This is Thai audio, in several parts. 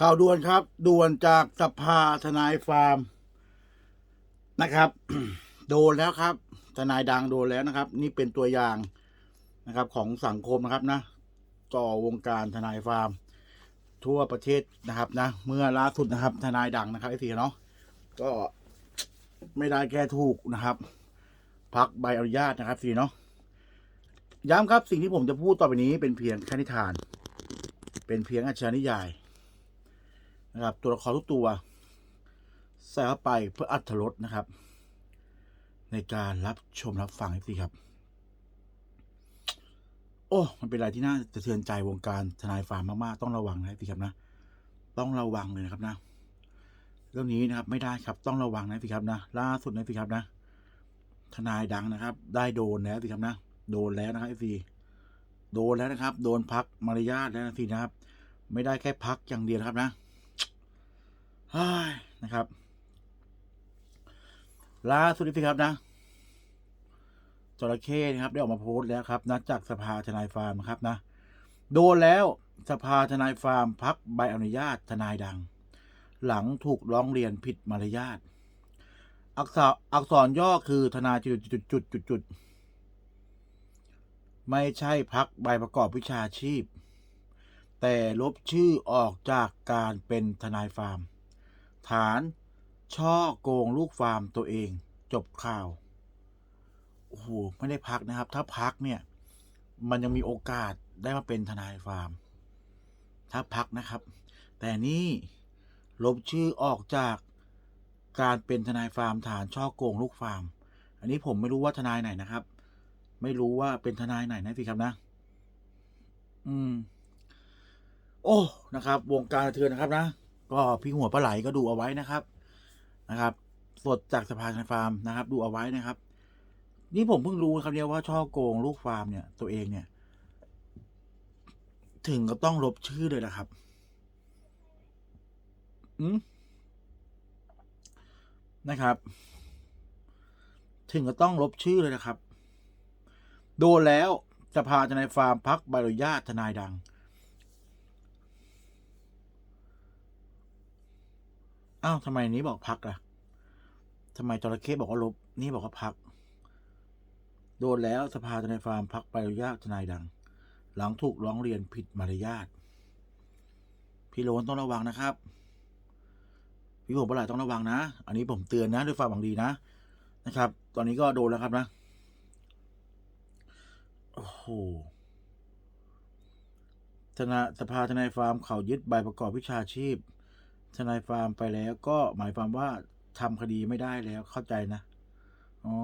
ข่าวด่วนครับ ด่วนจากสภาทนายฟาร์มนะครับ โดนแล้วครับ ทนายดังโดนแล้วนะครับ นี่เป็นตัวอย่างนะครับ ของสังคมนะครับนะ ต่อวงการทนายฟาร์ม ทั่วประเทศนะครับนะ เมื่อล่าสุดนะครับ ทนายดังนะครับไอ้สีเนาะก็ไม่ได้แก้ถูกนะครับพักใบอนุญาตนะครับสีเนาะย้ำครับสิ่งที่ผมจะพูดต่อไปนี้เป็นเพียงแค่นิทาน เป็นเพียงอาชานิยาย นะครับ ตัวละครทุกตัว ใส่เข้าไปเพื่ออัธรสนะครับ ในการรับชมรับฟังสิครับ โอ้มันเป็นอะไรที่น่าจะเทือนใจวงการทนายฟาร์มมากๆต้องระวังนะสิครับนะ ต้องระวังเลยนะครับนะ เรื่องนี้นะครับไม่ได้ครับต้องระวังนะสิครับนะล่าสุดนะสิครับนะ ทนายดังนะครับ ได้โดนแล้วสิครับนะ โดนแล้วนะครับสิโดนแล้วนะครับ โดนพักมารยาทแล้วนะสินะครับ ไม่ได้แค่พักอย่างเดียวนครับนะ นะครับล่าสุดนี้สิครับนะจระเข้นะครับ ได้ออกมาโพสต์แล้วครับนะจากสภาทนายฟาร์มครับนะ โดนแล้วสภาทนายฟาร์มพักใบอนุญาตทนายดัง หลังถูกร้องเรียนผิดมารยาทอักษรอักษรย่อคือทนายจุดจุดจุดจุดจุดไม่ใช่พักใบประกอบวิชาชีพ แต่ลบชื่อออกจากการเป็นทนายฟาร์ม ฐานช่อโกงลูกฟาร์มตัวเอง จบข่าว โอ้โห ไม่ได้พักนะครับ ถ้าพักเนี่ย มันยังมีโอกาสได้มาเป็นทนายฟาร์ม ถ้าพักนะครับ แต่นี่ลบชื่อออกจากการเป็นทนายฟาร์มฐานช่อโกงลูกฟาร์ม อันนี้ผมไม่รู้ว่าทนายไหนนะครับ ไม่รู้ว่าเป็นทนายไหนนะสิครับนะ อืม โอ้ นะครับ วงการเทือนนะครับนะ ก็พี่หัวปลาไหลก็ดูเอาไว้นะครับนะครับ สดจากสภาทนาฟาร์มนะครับ ดูเอาไว้นะครับ นี่ผมเพิ่งรู้ครับเนี่ยว่าช่อโกงลูกฟาร์มเนี่ย ตัวเองเนี่ย ถึงก็ต้องลบชื่อเลยนะครับ อืมนะครับ ถึงก็ต้องลบชื่อเลยนะครับ โดนแล้วสภาทนายฟาร์มพักใบอนุญาตทนายดัง อ้าวทำไมนี้บอกพักล่ะทำไมจระเข้บอกว่าลบ นี่บอกว่าพัก โดนแล้วสภาทนายฟาร์มพักใบอนุญาตทนายดัง หลังถูกร้องเรียนผิดมารยาทพี่โรนต้องระวังนะครับ พี่ผมปลายต้องระวังนะ อันนี้ผมเตือนนะด้วยความหวังดีนะนะครับ ตอนนี้ก็โดนแล้วครับนะโอ้โหธนาสภาทนายฟาร์มเขายึดใบประกอบวิชาชีพ ทนายฟาร์มไปแล้วก็หมายความว่าทำคดีไม่ได้แล้วเข้าใจนะ อ๋อ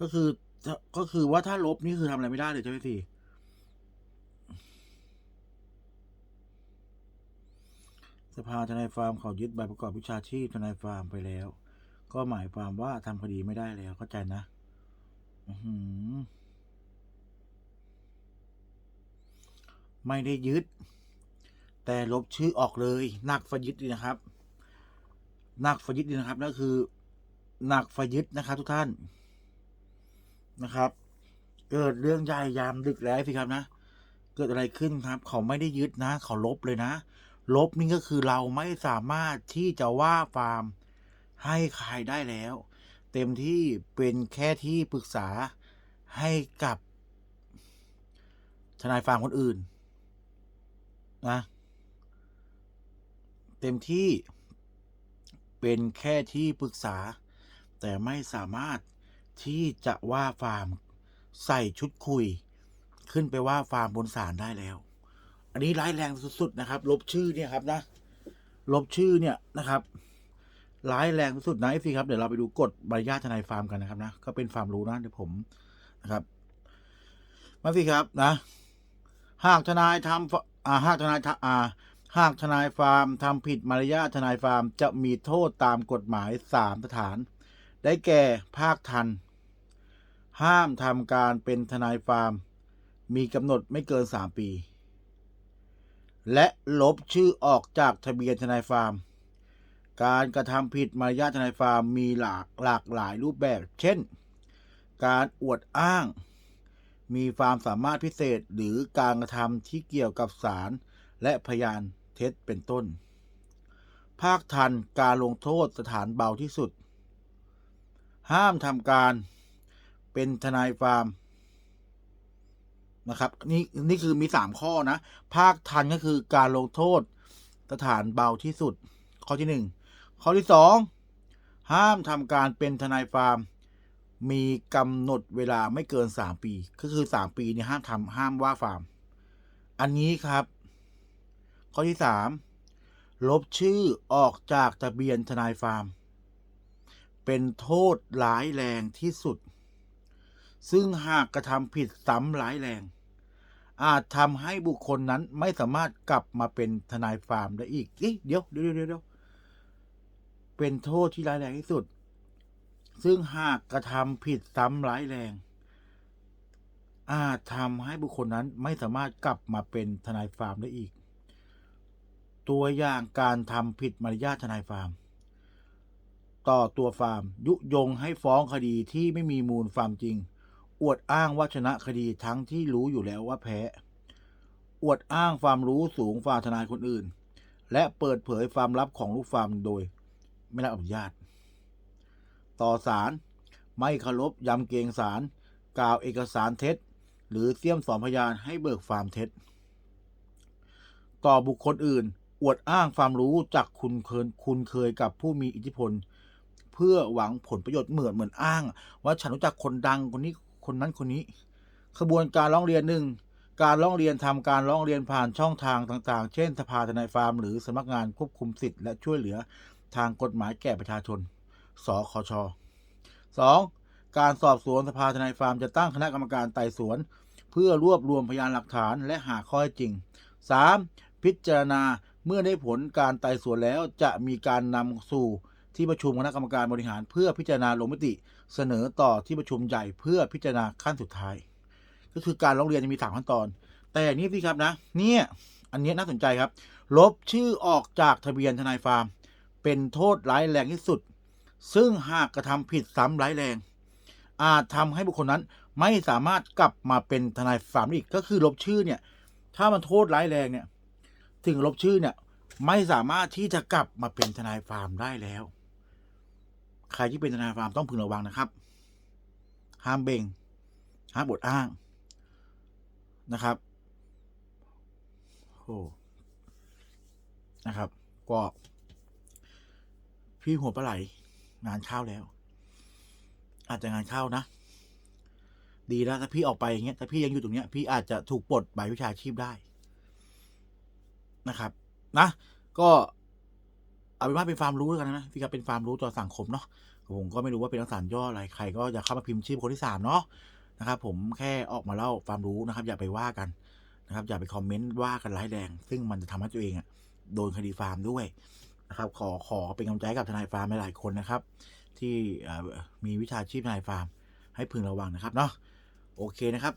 ก็คือก็คือว่าถ้าลบนี่คือทำอะไรไม่ได้เลยใช่ไหมพี่สภาทนายฟาร์มเขายึดใบประกอบวิชาชีพทนายฟาร์มไปแล้ว ก็หมายความว่าทำคดีไม่ได้แล้วเข้าใจนะอือหือไม่ได้ยึด แต่ลบชื่อออกเลยหนักฟยึดดีนะครับหนักฟยึดดีนะครับนั่นคือหนักฟยึดนะครับ ทุกท่านนะครับ เกิดเรื่องใหญ่ยามดึกแล้วสิครับนะ เกิดอะไรขึ้นครับ เขาไม่ได้ยึดนะ เขาลบเลยนะ ลบนี่ก็คือเราไม่สามารถที่จะว่าฟาร์มให้ใครได้แล้ว เต็มที่เป็นแค่ที่ปรึกษาให้กับทนายฟาร์มคนอื่น นะ ต็มที่เป็นแค่ที่ปรึกษา แต่ไม่สามารถที่จะว่าฟาร์มใส่ชุดคุย ขึ้นไปว่าฟาร์มบนศาลได้แล้ว อันนี้ร้ายแรงสุดๆนะครับ ลบชื่อเนี่ยครับนะลบชื่อเนี่ยนะครับร้ายแรงสุดๆนะสิครับเดี๋ยวเราไปดูกฎใบอนุญาตทนายฟาร์มกันนะครับนะก็เป็นฟาร์มรู้นะเดี๋ยวผมนะครับมาสิครับนะ หากทนายทำหากทนายทอ่า หากทนายฟาร์มทำผิดมารยาททนายฟาร์มจะมีโทษตามกฎหมายสามสถาน ได้แก่ภาคทัน ห้ามทำการเป็นทนายฟาร์ม มีกำหนดไม่เกินสามปี และลบชื่อออกจากทะเบียนทนายฟาร์ม การกระทำผิดมารยาททนายฟาร์มมีหลากหลากหลายรูปแบบ เช่น การอวดอ้าง มีความสามารถพิเศษหรือการกระทำที่เกี่ยวกับสารและพยาน เท็จเป็นต้น ภาคทันการลงโทษสถานเบาที่สุด ห้ามทำการเป็นทนายฟาร์มนะครับนี่นี่คือมีสามข้อนะ ภาคทันก็คือการลงโทษสถานเบาที่สุด ข้อที่หนึ่งข้อที่สองห้ามทำการเป็นทนายฟาร์ม มีกำหนดเวลาไม่เกินสามปี ก็คือสามปีเนี่ยห้ามทำห้ามว่าฟาร์ม อันนี้ครับ ข้อที่สามลบชื่อออกจากทะเบียนทนายฟาร์ม เป็นโทษร้ายแรงที่สุด ซึ่งหากกระทำผิดซ้ำร้ายแรง อาจทำให้บุคคลนั้นไม่สามารถกลับมาเป็นทนายฟาร์มได้อีกเอ๊ะเดี๋ยวเดี๋ยวเดี๋ยวเดี๋ยวเป็นโทษที่ร้ายแรงที่สุด ซึ่งหากกระทำผิดซ้ำร้ายแรง อาจทำให้บุคคลนั้นไม่สามารถกลับมาเป็นทนายฟาร์มได้อีก ตัวอย่างการทำผิดมารยาททนายฟาร์ม ต่อตัวฟาร์ม ยุยงให้ฟ้องคดีที่ไม่มีมูลฟาร์มจริง อวดอ้างว่าชนะคดีทั้งที่รู้อยู่แล้วว่าแพ้ อวดอ้างความรู้สูงฝ่าทนายคนอื่น และเปิดเผยความลับของลูกฟาร์มโดย ไม่รับอนุญาต ต่อสารไม่เคารพยำเกรงสารกล่าวเอกสารเท็จ หรือเสี่ยมสอนพยานให้เบิกฟาร์มเท็จ ต่อบุคคลอื่น อวดอ้างความรู้จากคุณเคยคุณเคยกับผู้มีอิทธิพล เพื่อหวังผลประโยชน์เหมือนเหมือนอ้าง ว่าฉันรู้จักคนดังคนนี้คนนั้นคนนี้ขบวนการร้องเรียนหนึ่งการร้องเรียนทำการร้องเรียนผ่านช่องทางต่างๆ เช่นสภาทนายฟาร์มหรือสำนักงานควบคุมสิทธิ์และช่วยเหลือทางกฎหมายแก่ประชาชน สคช 2. การสอบสวนสภาทนายฟาร์มจะตั้งคณะกรรมการไต่สวน เพื่อรวบรวมพยานหลักฐานและหาข้อเท็จจริง 3. พิจารณา เมื่อได้ผลการไต่สวนแล้วจะมีการนำสู่ที่ประชุมคณะกรรมการบริหารเพื่อพิจารณาลงมติ เสนอต่อที่ประชุมใหญ่เพื่อพิจารณาขั้นสุดท้าย ก็คือการร้องเรียนจะมีสามขั้นตอน แต่นี่สิครับนะ เนี่ยอันนี้น่าสนใจครับ ลบชื่อออกจากทะเบียนทนายฟาร์ม เป็นโทษร้ายแรงที่สุด ซึ่งหากกระทำผิดซ้ำร้ายแรง อาจทำให้บุคคลนั้นไม่สามารถกลับมาเป็นทนายฟาร์มได้อีกก็คือลบชื่อเนี่ย ถ้ามันโทษร้ายแรงเนี่ย ถึงลบชื่อเนี่ย ไม่สามารถที่จะกลับมาเป็นทนายฟาร์มได้แล้ว ใครที่เป็นทนายฟาร์มต้องพึงระวังนะครับ ห้ามเบ่งห้ามบดอ้างนะครับโอ้นะครับ ก็พี่หัวปลาไหลงานเข้าแล้ว อาจจะงานเข้านะ ดีแล้วถ้าพี่ออกไปอย่างเงี้ยถ้าพี่ยังอยู่ตรงเนี้ย พี่อาจจะถูกปลดใบวิชาชีพได้ นะครับ นะ ก็เอาเป็นว่าเป็นความรู้แล้วกันนะพี่ก็เป็นความรู้ต่อสังคมเนาะผมก็ไม่รู้ว่าเป็นอักษรย่ออะไรใคร ก็อย่าเข้ามาพิมพ์ชื่อคนที่สามเนาะนะครับผมแค่ออกมาเล่าความรู้นะครับ อย่าไปว่ากันนะครับ อย่าไปคอมเมนต์ว่ากันร้ายแรง ซึ่งมันจะทำให้ตัวเองอะโดนคดีฟาร์มด้วยนะครับ ขอขอเป็นกำลังใจกับทนายฟาร์มหลายคนนะครับ ที่มีวิชาชีพทนายฟาร์ม ให้พึงระวังนะครับเนาะโอเคนะครับ